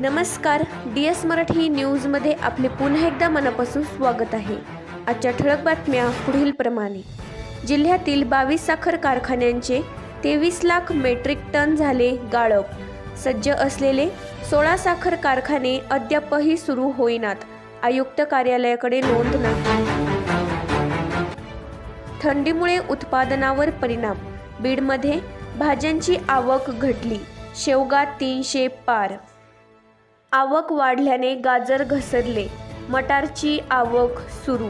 नमस्कार D S Marathi न्यूजमध्ये आपले पुन्हा एकदा मनापासून स्वागत आहे. आजच्या ठळक बातम्या पुढीलप्रमाणे जिल्ह्यातील बावीस साखर कारखान्यांचे तेवीस लाख मेट्रिक टन झाले गाळप. सज्ज असलेले सोळा साखर कारखाने अद्यापही सुरू होईनात. आयुक्त कार्यालयाकडे नोंद नाही. थंडीमुळे उत्पादनावर परिणाम. बीडमध्ये भाज्यांची आवक घटली. शेवगा तीनशे पार. आवक वाढल्याने गाजर घसरले. मटारची आवक सुरू.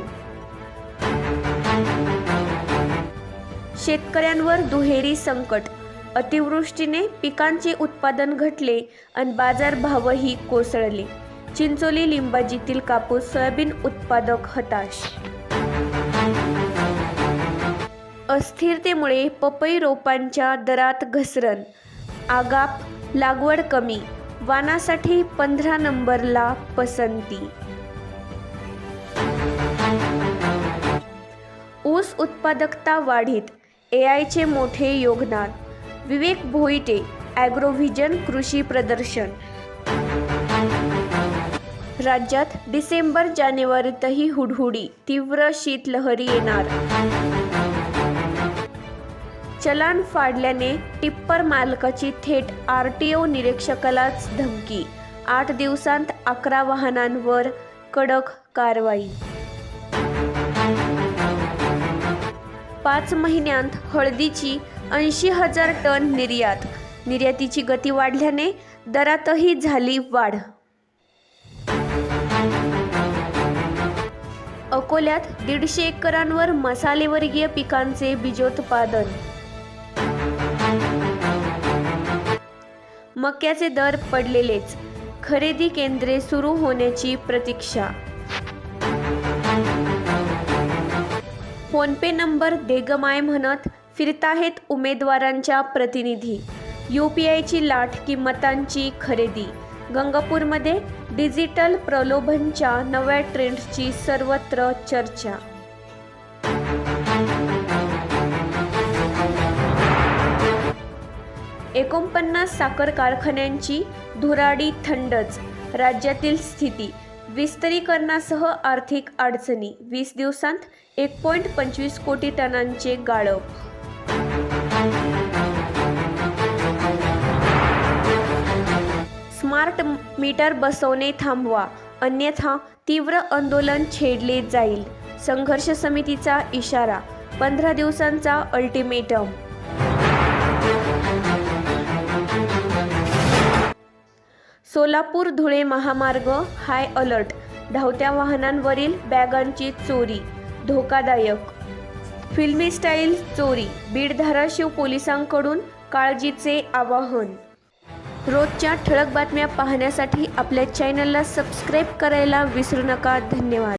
शेतकऱ्यांवर दुहेरी संकट. अतिवृष्टीने पिकांचे उत्पादन घटले आणि बाजारभावही कोसळले. चिंचोली लिंबाजीतील कापूस सोयाबीन उत्पादक हताश. अस्थिरतेमुळे पपई रोपांच्या दरात घसरण. आगाप लागवड कमी. वानासाठी पंधरा नंबरला पसंती. ऊस उत्पादकता वाढीत ए आयचे मोठे योगदान. विवेक भोईटे ॲग्रोव्हिजन कृषी प्रदर्शन. राज्यात डिसेंबर जानेवारीतही हुडहुडी तीव्र शीतलहरी येणार. चलान फाडल्याने टिप्पर मालकाची थेट आर टी ओ निरीक्षकालाच धमकी. आठ दिवसांत अकरा वाहनांवर कडक कारवाई. पाच महिन्यांत हळदीची ऐंशी हजार टन निर्यात. निर्यातीची गती वाढल्याने दरातही झाली वाढ. अकोल्यात दीडशे एकरांवर मसालेवर्गीय पिकांचे बीजोत्पादन. मक्याचे दर पडलेलेच. खरेदी केंद्रे सुरू होण्याची प्रतीक्षा. फोनपे नंबर देगमाय म्हणत फिरताहेत उमेदवारांच्या प्रतिनिधी. यू पी आयची लाट किंमतांची खरेदी. गंगापूरमध्ये डिजिटल प्रलोभनच्या नव्या ट्रेंड्सची सर्वत्र चर्चा. एकोणपन्नास साखर कारखान्यांची धुराडी थंडच. राज्यातील स्थिती विस्तरीकरणासह आर्थिक अडचणी वीस दिवसांत एक पॉईंट पंचवीस कोटी टनांचे गाळप. स्मार्ट मीटर बसवणे थांबवा अन्यथा तीव्र आंदोलन छेडले जाईल संघर्ष समितीचा इशारा पंधरा दिवसांचा अल्टिमेटम. सोलापूर धुळे महामार्ग हाय अलर्ट धावत्या वाहनांवरील बॅगांची चोरी धोकादायक. फिल्मी स्टाईल चोरी बीड धाराशिव पोलिसांकडून काळजीचे आवाहन. रोजच्या ठळक बातम्या पाहण्यासाठी आपल्या चॅनलला सबस्क्राईब करायला विसरू नका. धन्यवाद.